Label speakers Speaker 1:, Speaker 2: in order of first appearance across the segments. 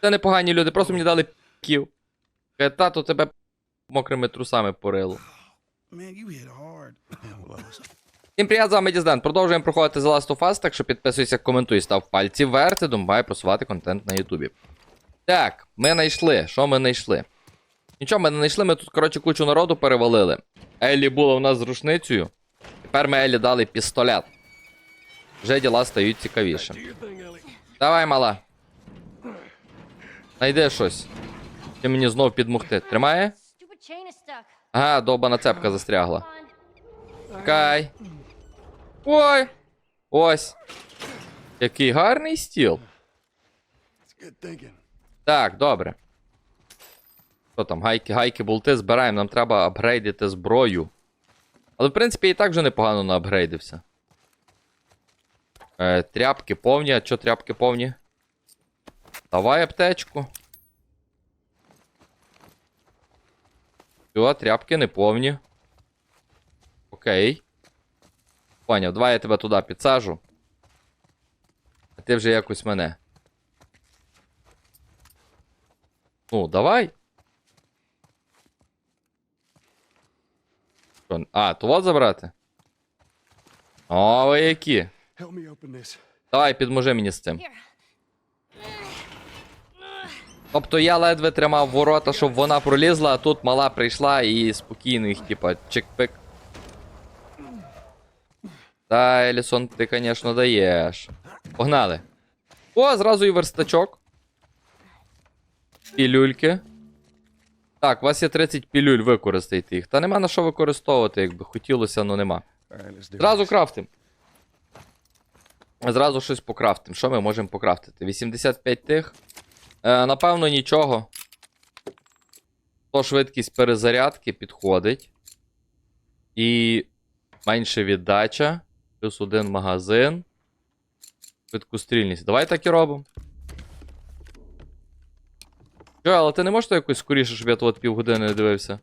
Speaker 1: Це непогані люди, просто мені дали. Каже, Тато тебе мокрими трусами порило. Всім привіт, з вами Дізден. Продовжуємо проходити The Last of Us, так що підписуйся, коментуй, став пальці вверх, і думаю просувати контент на Ютубі. Так, ми знайшли. Що ми знайшли? Нічого, ми не знайшли, ми тут, коротше, кучу народу перевалили. Еллі була у нас з рушницею. Тепер ми Еллі дали пістолет. Вже діла стають цікавіше. Давай, мала. Найди щось. Ти мені знов підмогти. Тримає? Ага, довбана цепка застрягла. Чекай. Ой. Ось. Який гарний стіл. Так, добре. Що там, гайки, гайки, болти збираємо, нам треба апгрейдити зброю. Але, в принципі, і так вже непогано наапгрейдився. Е, тряпки повні, а що тряпки повні? Давай аптечку. Все, тряпки не повні. Окей. Поняв, давай я тебе туди підсажу. А ти вже якось мене. Ну, давай. А, то вот забрати? О, ви які. Давай, підможи мені з цим. Тобто я ледве тримав ворота, щоб вона пролізла, а тут мала прийшла і спокійно їх, типа, чик-пик. Та, Елісон, ти, звісно, даєш. Погнали. О, зразу і верстачок. Пілюльки. Так, у вас є 30 пілюль, використайте їх. Та нема на що використовувати, якби хотілося, але нема.
Speaker 2: Do
Speaker 1: Зразу крафтим. Зразу щось покрафтим. Що ми можемо покрафтити? 85 тих. Е, напевно, нічого. То швидкість перезарядки підходить. І менше віддача. Плюс один магазин. Швидкострільність. Давай так і робимо. Що, але ти не можеш якось скоріше, щоб я тут півгодини не дивився?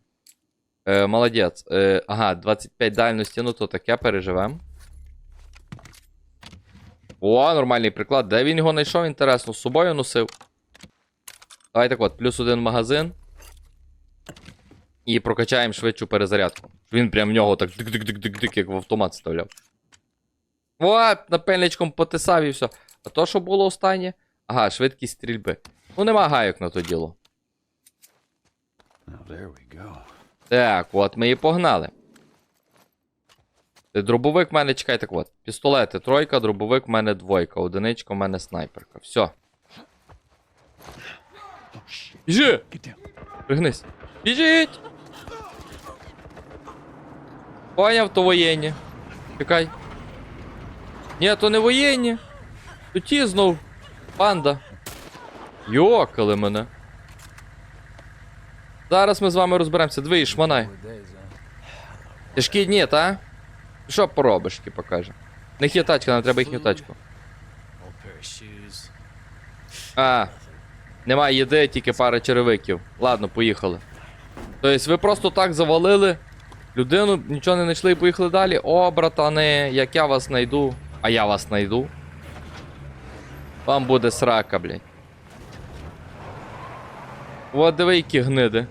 Speaker 1: Е, молодець. Е, ага, 25 дальності, ну то таке переживем. О, нормальний приклад. Де він його знайшов? Інтересно, з собою носив. Давай так от, плюс один магазин. І прокачаємо швидшу перезарядку. Він прям в нього так дик-дик-дик-дик-дик, як в автомат вставляв. О, напильничком потисав і все. А то, що було останнє? Ага, швидкість стрільби. Ну нема гайок на то діло. Так, от ми і погнали. Дробовик в мене, чекай, так от. Пістолети тройка, дробовик в мене двойка, одиничка в мене снайперка. Все. Біжи! Пригнись. Біжіть! Поняв, то воєнні. Чекай. Ні, то не воєнні. То ті знов. Панда. Йокали мене. Зараз ми з вами розберемося. Дві шманай. Тяжкі дні, та? Що поробиш, типа каже. Не є тачка, нам треба їхню тачку. А. Немає їди, тільки пара черевиків. Ладно, поїхали. Тобто ви просто так завалили людину, нічого не знайшли і поїхали далі. О, братани, як я вас знайду. А я вас знайду. Вам буде срака, блядь. От диви, які гниди.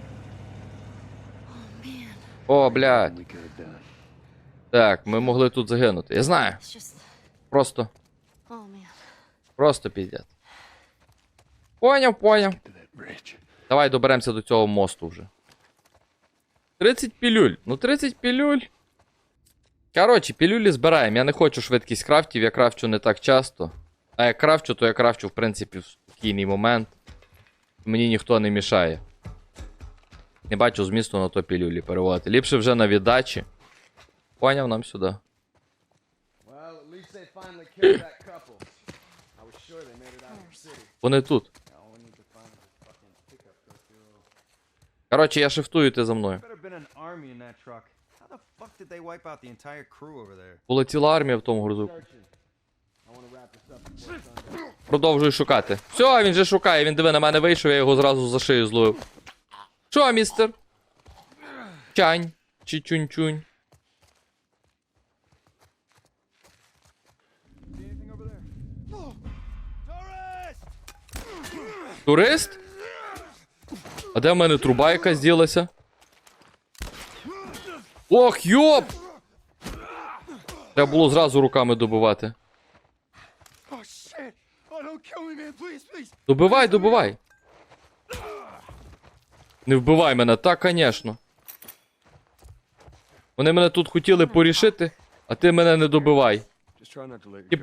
Speaker 1: О, блядь. Так, ми могли тут загинути. Я знаю. Просто,
Speaker 3: Oh
Speaker 1: просто піздець. Поняв, поняв. Давай доберемося до цього мосту вже. 30 пілюль. Ну 30 пілюль. Коротше, пілюлі збираємо. Я не хочу швидкість крафтів, я крафчу не так часто. А як крафчу, то я крафчу, в принципі, в спокійний момент. Мені ніхто не мішає. Не бачу змісту на то пілюлі переводити. Ліпше вже на віддачі. Поняв нам сюди.
Speaker 4: Well, at the entire crew over there?
Speaker 1: Була ціла армія в тому грузу. Продовжую шукати. Все, він же шукає, він диви на мене вийшов, я його зразу за шию зловив. Що, містер? Чань. Чи чунь-чунь.
Speaker 4: See anything over there? Tourist!
Speaker 1: Турист? А де в мене труба якась ділася? Ох, йоп! Треба було зразу руками добивати. Добивай, добивай. Не вбивай мене, так, звісно. Вони мене тут хотіли порішити, а ти мене не добивай.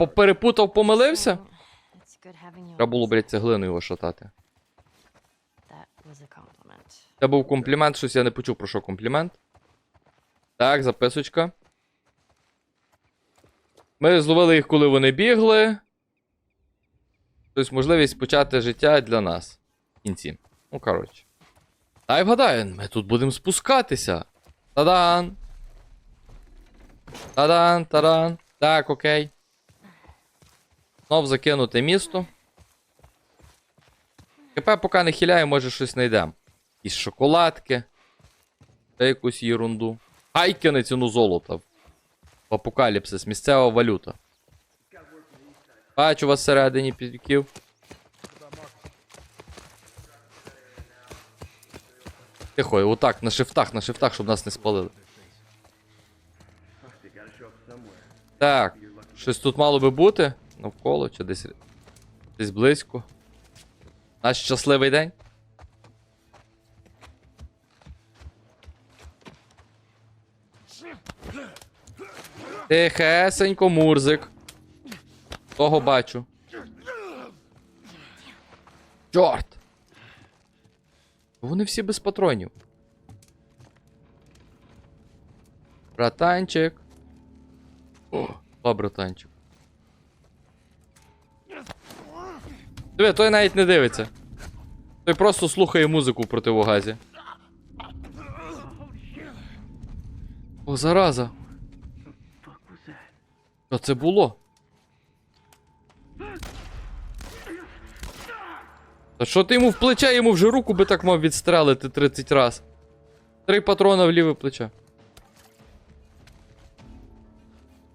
Speaker 2: Guard-
Speaker 1: перепутав, помилився? Треба було, блядь, цеглину його шатати. Це був комплімент, щось я не почув про що комплімент. Так, записочка. Ми зловили їх, коли вони бігли. Тобто можливість почати життя для нас. В кінці. Ну, коротше. Дай вгадаю, ми тут будемо спускатися. Тадан. Тадан, тадан. Так, окей. Знов закинути місто. КП поки не хиляє, може щось знайдемо. Якісь шоколадки. Та якусь єрунду. Хайки на ціну золота. Апокаліпсис, місцева валюта. Бачу вас всередині підвіків. Тихо, отак, на шифтах, на шифтах, щоб нас не спалили. Так, щось тут мало би бути. Навколо чи десь. Десь близько. Наш щасливий день. Тихесенько, Мурзик. Того бачу. Чорт! Вони всі без патронів. Братанчик. О, братанчик. Диви, той навіть не дивиться. Той просто слухає музику в противогазі. О, зараза. Що це було? Та що ти йому в плече, йому вже руку би так мав відстрелити 30 раз. Три патрона в ліве плече.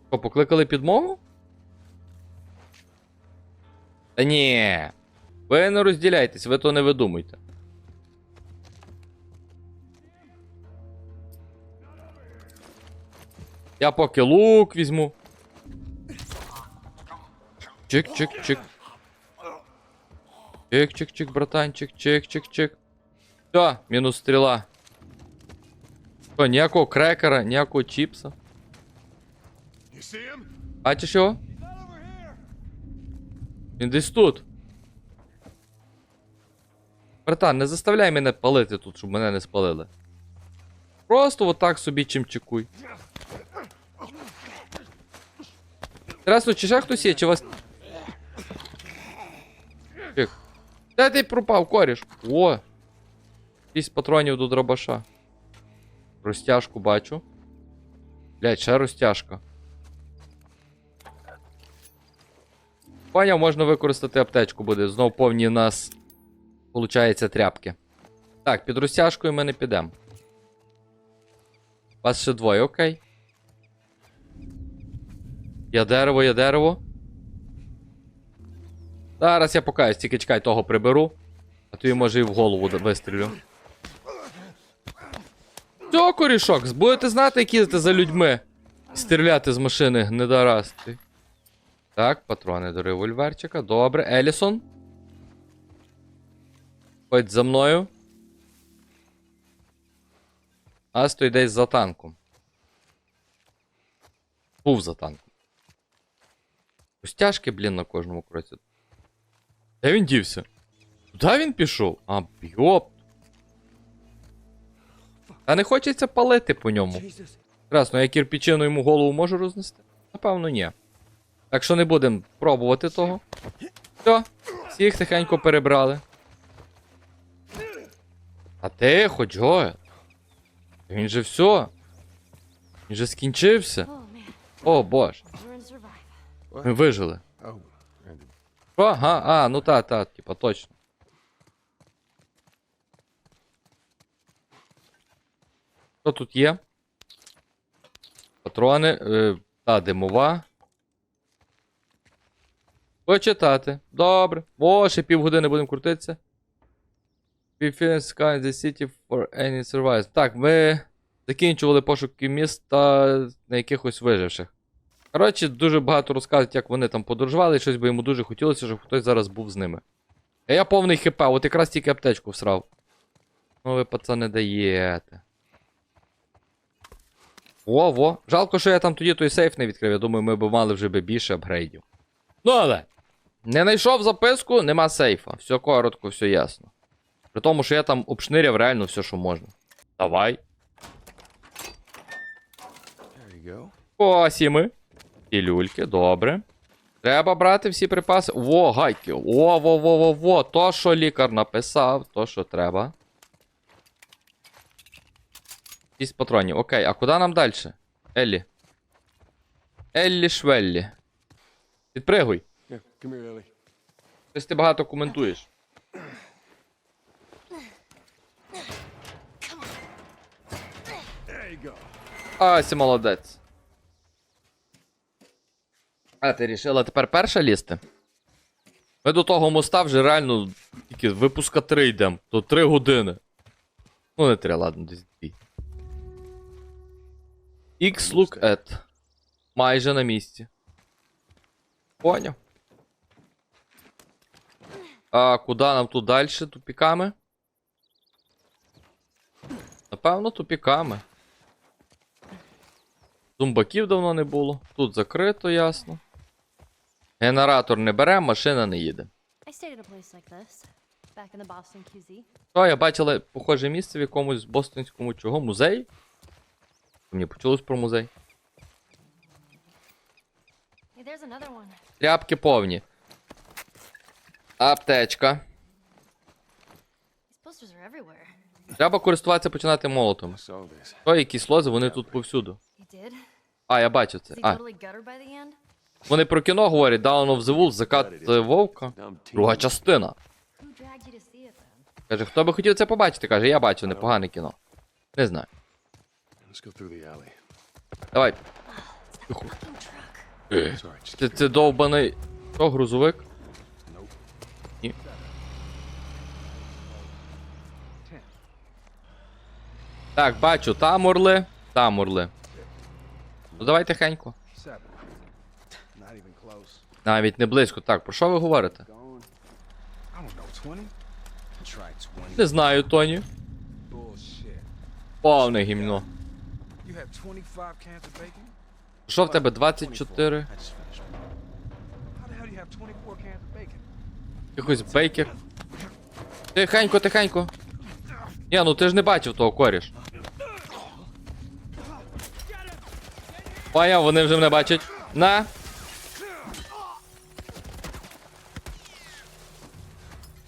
Speaker 1: Що, покликали підмогу? Та ні. Ви не розділяйтесь, ви то не видумуйте. Я поки лук візьму. Чик-чик-чик. Чик-чик-чик, братанчик, чик-чик-чик. Все, мінус стріла. Що, ніякого крекера, ніякого чіпса. Бачиш його? Він десь тут. Братан, не заставляй мене палити тут, щоб мене не спалили. Просто отак собі чимчикуй. Інтересно, чи ще хтось є, чи вас. Чик. Де ти пропав, коріш? О! 6 патронів до дробаша. Розтяжку бачу. Блять, ще розтяжка. Поняв, можна використати аптечку буде. Знов повні нас. Получається тряпки. Так, під розтяжкою ми не підемо. Вас ще двоє, окей. Я дерево, я дерево. Зараз я покаюсь, тільки чекай, того приберу. А то й може і в голову вистрілю. Все, корішок, будете знати, як їздити за людьми. Стріляти з машини недорасти. Так, патрони до револьверчика. Добре. Елісон. Ходь за мною. А стой десь за танком. Був за танком. Розтяжки, блін, на кожному кроці. Де він дівся? Куди він пішов? А, бьоп. Та не хочеться палити по ньому. Красно, я кирпичину йому голову можу рознести? Напевно, ні. Так що не будемо пробувати того. Все, всіх тихенько перебрали. А тихо, Джоел. Він же все. Він же скінчився. О, боже. Ми вижили. Ага, а, ну та, та, типа, точно. Що тут є? Патрони, е, та димова. Почитати. Добре. О, ще півгодини будемо крутитися. Scanning the city for any survivors. Так, ми закінчували пошуки міста на якихось виживших. Коротше, дуже багато розказують, як вони там подорожували, і щось би йому дуже хотілося, щоб хтось зараз був з ними. А я повний хп, от якраз тільки аптечку всрав. Ну ви, пацани, даєте. Во, во. Жалко, що я там тоді той сейф не відкрив. Я думаю, ми б мали вже би більше апгрейдів. Ну але. Не знайшов записку, нема сейфа. Все коротко, все ясно. При тому, що я там обшниряв реально все, що можна. Давай.
Speaker 4: There you go.
Speaker 1: Ось і ми. І люльки, добре. Треба брати всі припаси. Во, гайки. О, во, во, во, во. То, що лікар написав, то, що треба. Шість патронів. Окей, а куди нам далі? Еллі. Еллі Швеллі. Підпригуй. Щось ти багато коментуєш. Ась, молодець. А, ти рішила тепер перша лізти? Ми до того моста вже реально тільки випуска 3 йдемо. То 3 години. Ну, не 3, ладно, десь 2. X look at. Майже на місці. Поняв. А куди нам тут далі? Тупіками? Напевно, тупіками. Зумбаків давно не було. Тут закрито, ясно. Генератор не бере, машина не їде. Що, я бачила похоже місце в якомусь бостонському чого? Музей? Мені почулось про музей. Тряпки повні. Аптечка. Треба користуватися починати молотом.
Speaker 2: I saw this.
Speaker 1: Що, якісь лози, вони тут повсюду. А, я бачив це. А, вони про кіно говорять, Down of the Wolf, закат е, вовка. Друга частина. Каже, хто би хотів це побачити? Каже, я бачив, непогане кіно. Не знаю. Давай. Це, це довбаний. Що, грузовик? Ні. Так, бачу, там орли, там орли. Ну давай тихенько. Навіть не близько. Так, про що ви говорите?
Speaker 4: Going. I don't know, 20? Try 20.
Speaker 1: Не знаю, Тоні. Повне гімно.
Speaker 2: You have 25 cans of bacon?
Speaker 1: Що в тебе 24?
Speaker 4: I just finished one.
Speaker 2: How the hell do you have 24 cans of bacon?
Speaker 1: Якийсь бейкер. Тихенько, тихенько. Ні, ну ти ж не бачив того коріш. Поняв, вони вже мене бачать. На.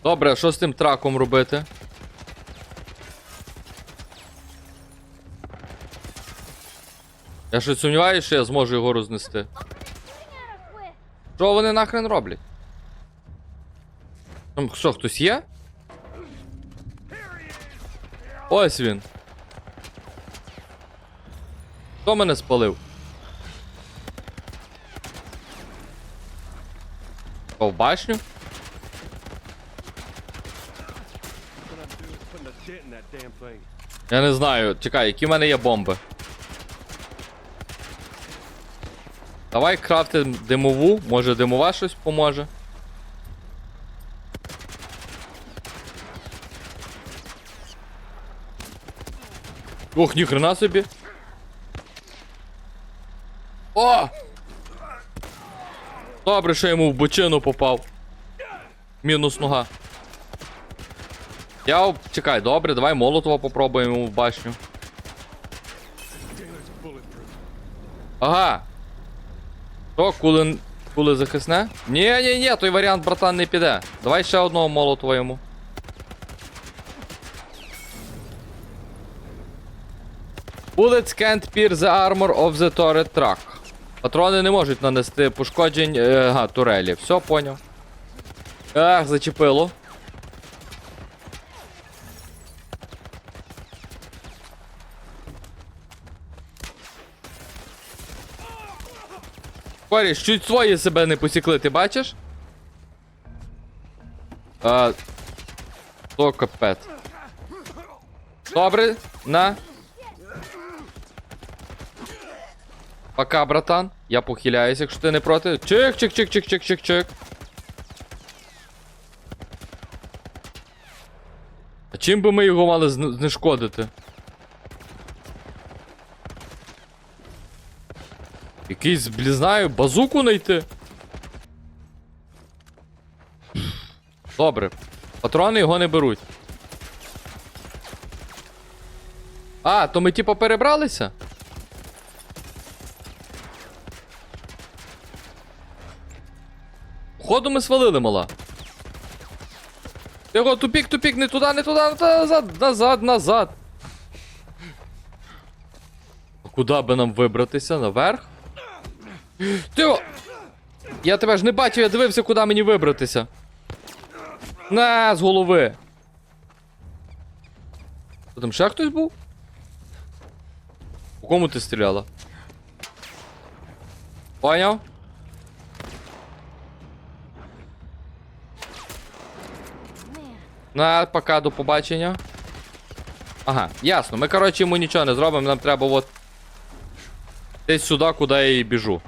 Speaker 1: Добре, що з тим траком робити? Я щось сумніваюся, що я зможу його рознести. Що вони нахрен роблять? Там що, хтось є? Ось він. Хто мене спалив? В башню? Я не знаю. Чекай, які в мене є бомби. Давай крафти димову, може димова щось поможе. Ох, ніхрена собі. О! Добре, що йому в бочину попав. Мінус нога. Я чекай, добре, давай молотова попробуємо в башню. Ага. Що, кули, кули захисне? Ні, ні, ні, той варіант, братан, не піде. Давай ще одного молотова йому. Bullets can't pierce the armor of the turret truck. Патрони не можуть нанести пошкоджень е, ага, турелі. Все, поняв. Ах, зачепило. Коріш, чуть свої себе не посікли, ти бачиш? А, то капець. Добре, на. Пока, братан. Я похиляюсь, якщо ти не проти. Чик, чик, чик, чик, чик, чик, чик. А чим би ми його мали знешкодити? Якийсь, блін, знаю, базуку знайти. Добре. Патрони його не беруть. А, то ми типу перебралися? Ходу ми свалили, мала. Його тупік, тупік, не туди, не туди, назад, назад, назад. Куди би нам вибратися? Наверх? Ти. о- Я тебе ж не бачив, я дивився, куди мені вибратися. На, з голови. Що там ще хтось був? У кому ти стріляла? Поняв? На, пока, до побачення. Ага, ясно. Ми, коротше, йому нічого не зробимо, нам треба от. Десь сюди, куди я і біжу.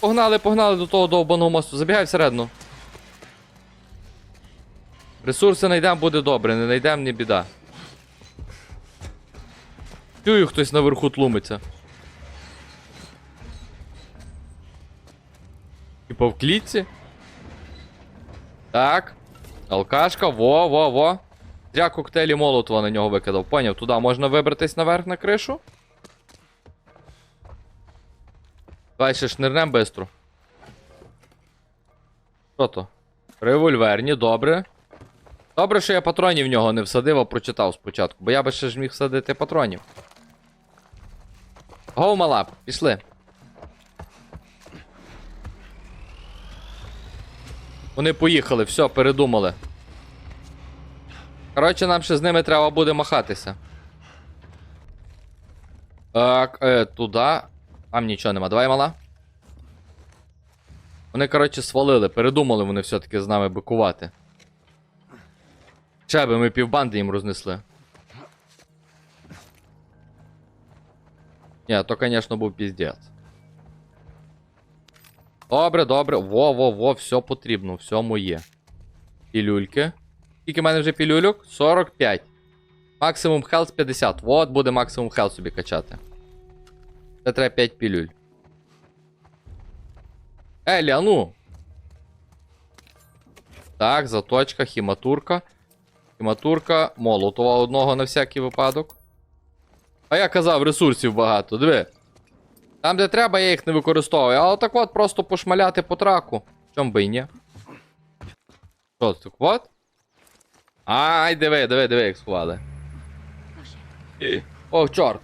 Speaker 1: Погнали, погнали до того довбаного мосту. Забігай всередину. Ресурси знайдемо, буде добре, не знайдемо, не біда. Чую, хтось наверху тлумиться. Типа в клітці? Так. Алкашка, во, во, во. Зря коктейлі Молотова на нього викидав. Поняв, туди можна вибратись наверх на кришу. Давай ще шнирнем бистро. Що то? Револьверні, добре. Добре, що я патронів в нього не всадив, а прочитав спочатку, бо я би ще ж міг всадити патронів. Гоу, мала, пішли. Вони поїхали, все, передумали. Коротше, нам ще з ними треба буде махатися. Так, е, туди. Там нічого нема. Давай, мала. Вони, коротше, свалили, передумали вони все-таки з нами бикувати. Ще би ми півбанди їм рознесли. Ні, то, звісно, був піздець. Добре, добре. Во, во, во, все потрібно, все моє. Пілюльки. Скільки в мене вже пілюльок? 45. Максимум хелс 50. Вот буде максимум хелс собі качати. Це треба 5 пілюль. Елі, а ну. Так, заточка, хіматурка. Хіматурка, молотова одного на всякий випадок. А я казав, ресурсів багато, диви. Там, де треба, я їх не використовую. А отак от просто пошмаляти по траку. Чом би і ні? Що так от? Ай, диви, диви, диви, як сховали. О, чорт.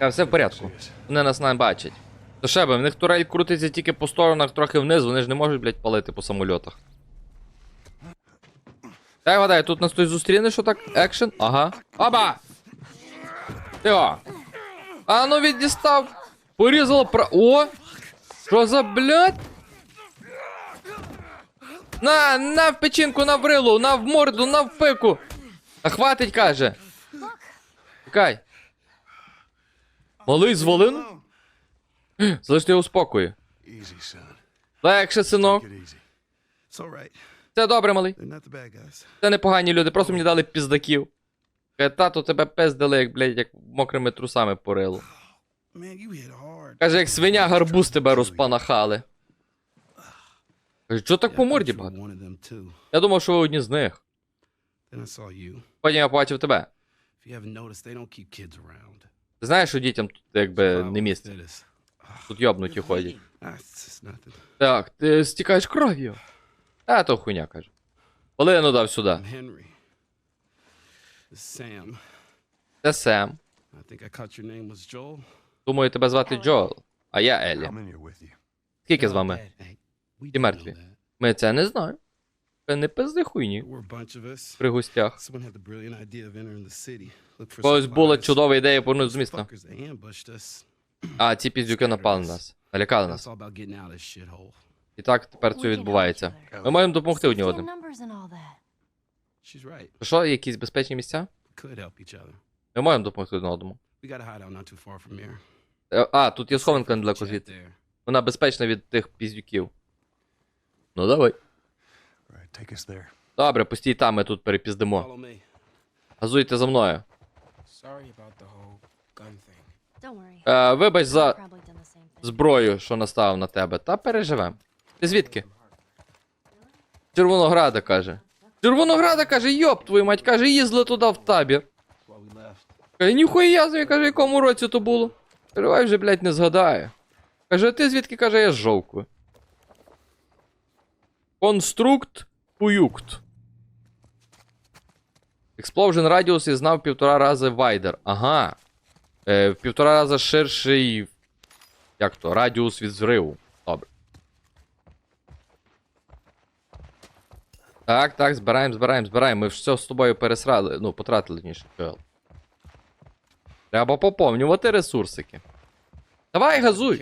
Speaker 1: Я все в порядку. Вони нас не бачать. То ще в них турель крутиться тільки по сторонах, трохи вниз, вони ж не можуть, блядь, палити по самольотах. Дай гадай, тут нас хтось зустріне, що так? Екшен? Ага. Оба! Тихо. А ну віддістав. Порізало про. О! Що за блядь? На, на в печінку, на в рилу, на в морду, на в пику. А хватить, каже. Чекай. Малий звалин? Залиште його у спокою. Легше, синок. Це добре, малий. Це непогані люди, просто мені дали піздаків. Каже, тато тебе пиздили, як, блядь, як мокрими трусами по рилу.
Speaker 5: Man, you hit hard.
Speaker 1: Каже, як свиня гарбуз тебе розпанахали. Каже, що так по морді багато? Я думав, що ви одні з них. Потім я побачив тебе. Ти знаєш, що дітям тут якби не місце. Тут йобнуті ходять.
Speaker 5: Ah.
Speaker 1: Так, ти стікаєш кров'ю. А, то хуйня каже. Полину дав сюди. Це Сем. Думаю, тебе звати Джоел. А я Елі. Скільки з вами?
Speaker 5: do
Speaker 1: мертві. Ми це не знаємо. Це не пизди хуйні при гостях. Когось була чудова ідея повернути з міста. А, ці піздюки напали на нас. Налякали нас. І так тепер це відбувається. Ми маємо допомогти одні одним. Що, якісь безпечні місця? Ми маємо допомогти один одному. Е, А, тут є схованка недалеко
Speaker 5: Chat
Speaker 1: звідти. Вона безпечна від тих піздюків. Ну давай. Добре, постій там, ми тут перепіздимо. Газуйте за мною. Е, вибач за зброю, що наставив на тебе. Та переживем. Ти звідки? Червонограда каже. Червонограда каже, йоп, твою мать, каже, їздили туди в табір. Каже, ніхуя собі, каже, якому році то було. Перевай вже, блядь, не згадаю. Каже, а ти звідки каже, я з жовкви. Конструкт пуюкт. Explosion радіус і знав півтора рази вайдер. Ага. Е, в півтора рази ширший. Як то? Радіус від зриву. Добре. Так, так, збираємо, збираємо, збираємо. Ми ж все з тобою пересрали. Ну, потратили ніж. Треба поповнювати ресурсики. Давай, газуй!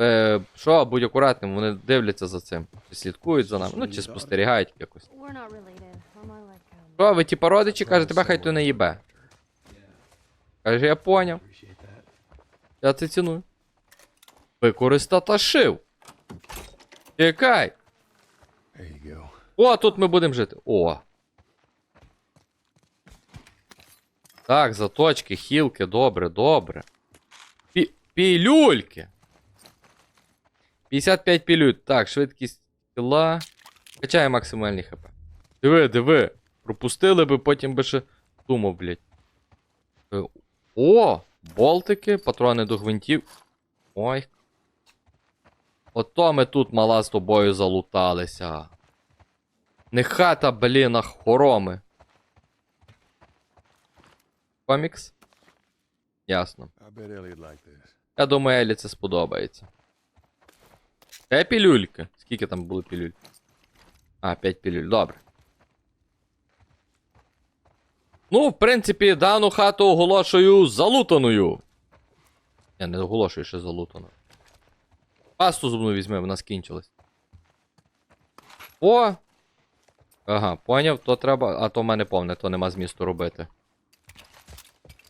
Speaker 1: Е, що, будь акуратним, вони дивляться за цим. Чи слідкують за нами, ну чи спостерігають якось.
Speaker 3: Um,
Speaker 1: Що, ви типа родичі, каже, тебе хай то не їбе. Каже, я
Speaker 4: that.
Speaker 1: Я це ціную. Шив. Чекай. О, тут ми будемо жити. О. Так, заточки, хілки, добре, добре. Пі... Пілюльки. 55 пілюль. Так, швидкість тіла. Качає максимальний хп. Диви, диви. Пропустили би, потім би ще думав, блядь. О! Болтики, патрони до гвинтів. Ой. Ото ми тут мала з тобою залуталися. Не хата, блін, а хороми. Комікс? Ясно. Я думаю, Елі це сподобається. Де пілюльки? Скільки там було пілюль? А, 5 пілюль, добре. Ну, в принципі, дану хату оголошую залутаною. Я не оголошую ще залутаною. Пасту зубну візьми, вона скінчилась. О! Ага, поняв, то треба. А то в мене повне, то нема змісту робити.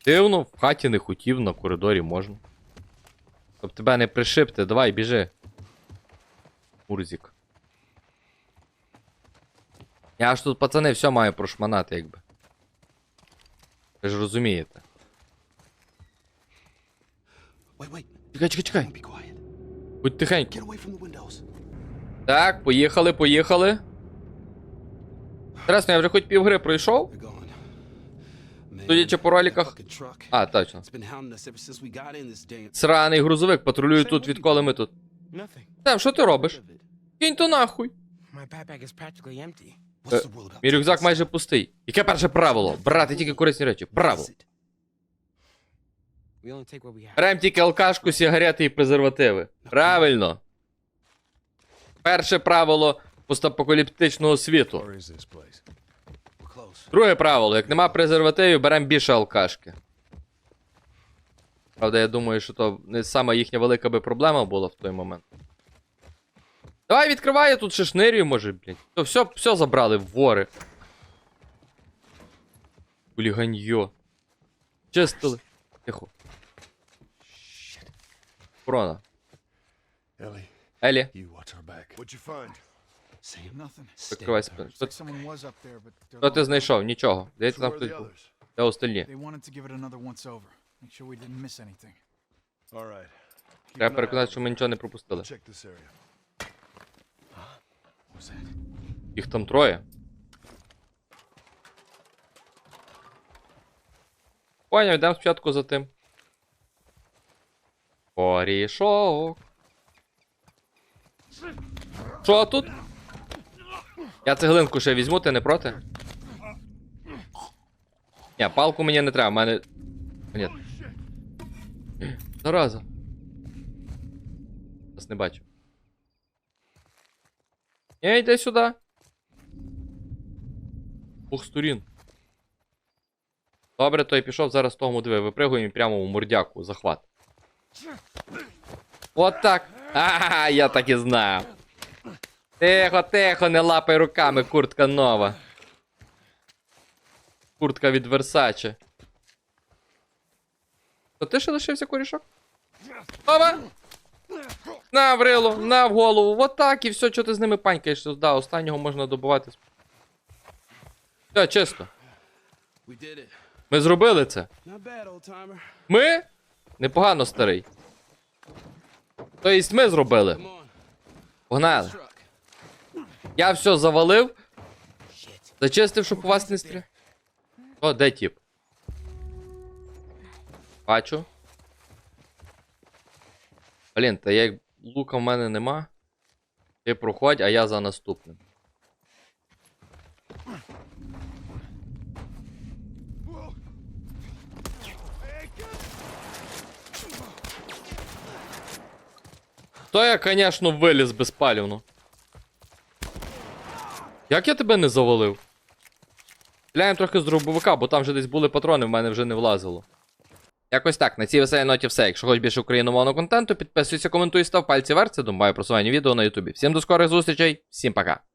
Speaker 1: Дивно, в хаті не хотів, на коридорі можна. Щоб тебе не пришипти, давай, біжи. Мурзик. Я ж тут, пацани, все маю прошманати, якби. Ви ж розумієте. Чекай, чекай, чекай. Будь
Speaker 5: windows.
Speaker 1: Так, поїхали, поїхали. Інтересно, я вже хоч півгри пройшов. Судячи по
Speaker 5: truck.
Speaker 1: А, точно. Сраний грузовик патрулює тут, відколи ми тут. Там, що ти робиш? Кинь то нахуй. Е, Мій рюкзак майже пустий. Яке перше правило? Брати тільки корисні речі.
Speaker 6: Have.
Speaker 1: Берем тільки алкашку, сигарети і презервативи. Правильно. Перше правило постапокаліптичного світу. Друге правило: як нема презервативів, берем більше алкашки. Правда, я думаю, що то не сама їхня велика би проблема була в той момент. Давай відкривай, я тут ще шнирію, може, блядь. То все, все забрали в вори. Хуліганьо. Чистили. Тихо. Корона.
Speaker 2: Ellie,
Speaker 1: Елі,
Speaker 2: you watch our back. What'd you find?
Speaker 5: Sam,
Speaker 2: Nothing.
Speaker 1: відкривай спину. Що,
Speaker 2: Someone was up there, but they're
Speaker 1: що ти
Speaker 2: long
Speaker 1: знайшов? Нічого.
Speaker 2: gone.
Speaker 1: Здається,
Speaker 2: So
Speaker 1: там
Speaker 2: where are
Speaker 1: хтось
Speaker 2: the
Speaker 1: був.
Speaker 2: others?
Speaker 1: Де остальні?
Speaker 7: They wanted to give it another once over. Make sure we didn't miss anything.
Speaker 2: All right. Keep
Speaker 1: Треба
Speaker 2: an eye
Speaker 1: переконати,
Speaker 2: out.
Speaker 1: що ми нічого не пропустили.
Speaker 2: Check this area.
Speaker 1: Їх там троє. Поняв, йдемо спочатку за тим. Порішок. Що тут? Я цеглинку ще візьму, ти не проти? Ні, палку мені не треба, в мене. Ні. Зараза. Нас не бачу. Ні, йди сюди. Двох сторін. Добре, той пішов, зараз тому диви, випригуємо прямо у мордяку, захват. От так. А, я так і знав. Тихо, тихо, не лапай руками, куртка нова. Куртка від Версаче. То ти ще лишився корішок? Опа! На в на в голову, вот так і все, що ти з ними панькаєш. Да, останнього можна добувати. Все, чисто. Ми зробили це. Ми? Непогано старий. Тобто ми зробили. Погнали. Я все завалив. Зачистив, щоб у вас не стріляв. О, де тіп? Бачу. Блін, та як лука в мене нема. Ти проходь, а я за наступним. То я, звісно, виліз безпалівно. Як я тебе не завалив? Стріляємо трохи з дробовика, бо там вже десь були патрони, в мене вже не влазило. Якось так, на цій веселій ноті все. Якщо хочеш більше україномовного контенту, підписуйся, коментуй, став пальці вверх, це думаю просування відео на Ютубі. Всім до скорих зустрічей, всім пока.